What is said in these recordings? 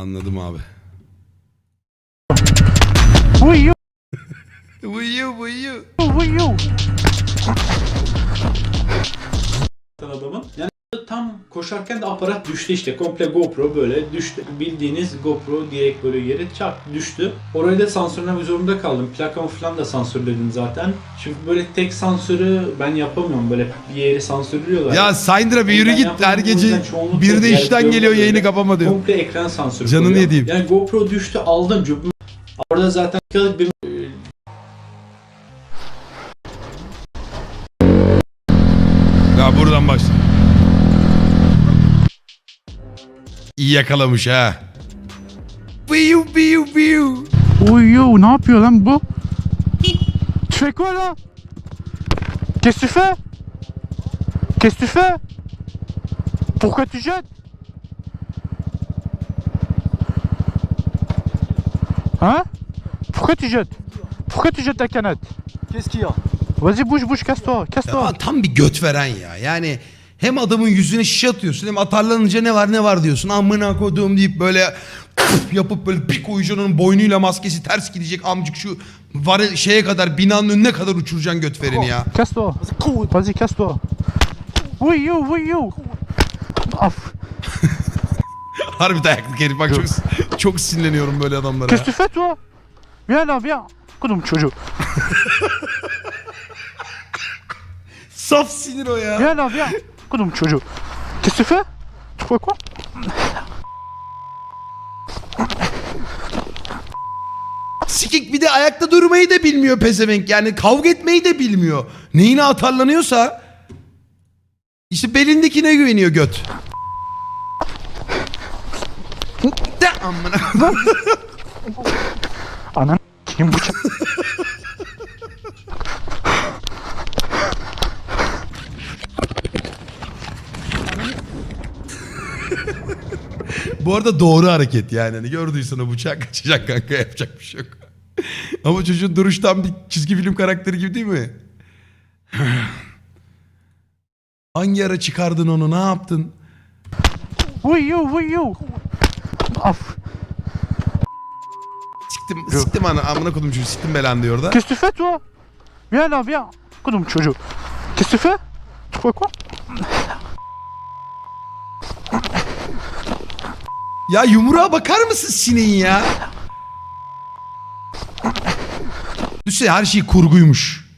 Anladım abi. Uyuyor, Uyuyor uyuyor. uyuyor. adamın. Yani tam koşarken de aparat düştü işte. Komple GoPro böyle düştü. Bildiğiniz GoPro direkt böyle yere çarp düştü. Orayı da sansürlemek zorunda kaldım. Plakamı falan da sansürledim zaten. Çünkü böyle tek sansürü ben yapamıyorum. Böyle bir yeri sansürlüyorlar. Ya Syndra bir yürü git her gece bir de işten geliyor yayını kapama diyor. Komple ekran sansürü Canını koyuyor. yediğim. Yani GoPro düştü aldım cebime. Orada zaten bir İyi yakalamış ha. Biu biu biu. Uyuyor, ne yapıyor lan bu? Fais quoi là Qu'est-ce que tu fais Qu'est-ce que tu fais Pourquoi tu jettes Hein Pourquoi tu jettes Pourquoi tu jettes ta canette Qu'est-ce qu'il y a Vas-y bouge bouge casse-toi casse-toi Ya tam bir göt veren ya. Yani hem adamın yüzüne şişe atıyorsun hem atarlanınca ne var ne var diyorsun. Amına koduğum deyip böyle yapıp böyle bir koyacaksın boynuyla maskesi ters gidecek amcık şu var şeye kadar binanın önüne kadar uçuracaksın göt vereni ya. Casse-toi Vas-y casse-toi Uyuyor uyuyor Af. Harbi dayaklık herif bak çok, çok sinirleniyorum böyle adamlara. Fais toi Viens là viens Kodum çocuğu. Saf sinir o ya. Viens là viens Kodum çocuğu que tu fais quoi Sikik bir de ayakta durmayı da bilmiyor pezevenk. Yani kavga etmeyi de bilmiyor. Neyine atarlanıyorsa işte belindekine güveniyor göt. De amına. Anan kim bıçak Bu arada doğru hareket yani. Hani gördüysen o bıçak kaçacak kanka yapacak bir şey yok. Ama çocuğun duruştan bir çizgi film karakteri gibi değil mi? Hangi ara çıkardın onu ne yaptın? Uyuyor uyuyor Af Siktim, siktim ana, amına kodum çocuğu siktim belan diyor da. Qu'est-ce que tu fais toi Viens là viens Kodum çocuğu Qu'est-ce que tu fais Tu quoi Ya yumruğa bakar mısın sineğin ya? Düşünsene her şey kurguymuş.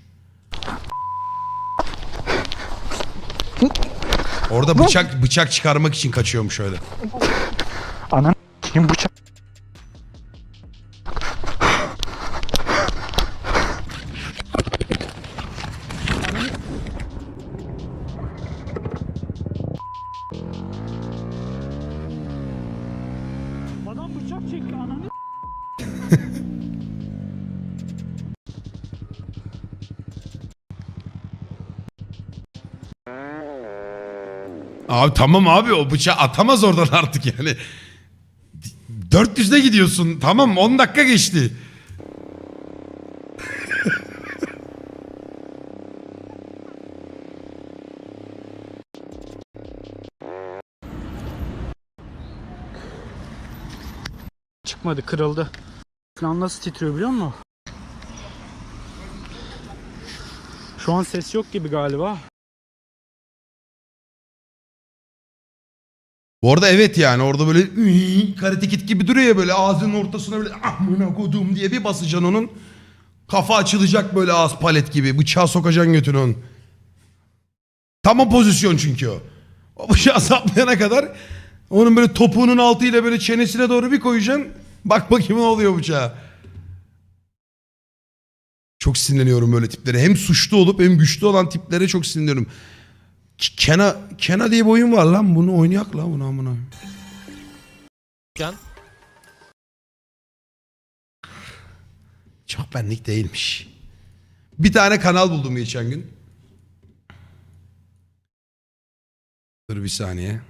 Orada bıçak bıçak çıkarmak için kaçıyormuş öyle. Anan kim bıçak Abi tamam abi o bıçağı atamaz oradan artık yani. 400'de gidiyorsun tamam 10 dakika geçti. Çıkmadı kırıldı. Falan nasıl titriyor biliyor musun? Şu an ses yok gibi galiba. Bu arada evet yani orada böyle "Üii", karate kit gibi duruyor ya böyle ağzının ortasına böyle amına kodum diye bir basacaksın onun. Kafa açılacak böyle ağız palet gibi. Bıçağı sokacaksın götünü onun. Tam o pozisyon çünkü o. O bıçağı saplayana kadar onun böyle topuğunun altıyla böyle çenesine doğru bir koyacaksın. Bak bakayım ne oluyor bıçağa. Çok sinirleniyorum böyle tiplere. Hem suçlu olup hem güçlü olan tiplere çok sinirleniyorum. Kena, Kena diye bir oyun var lan. Bunu oynayak lan bunu amına. Can. Çok benlik değilmiş. Bir tane kanal buldum geçen gün. Dur bir saniye.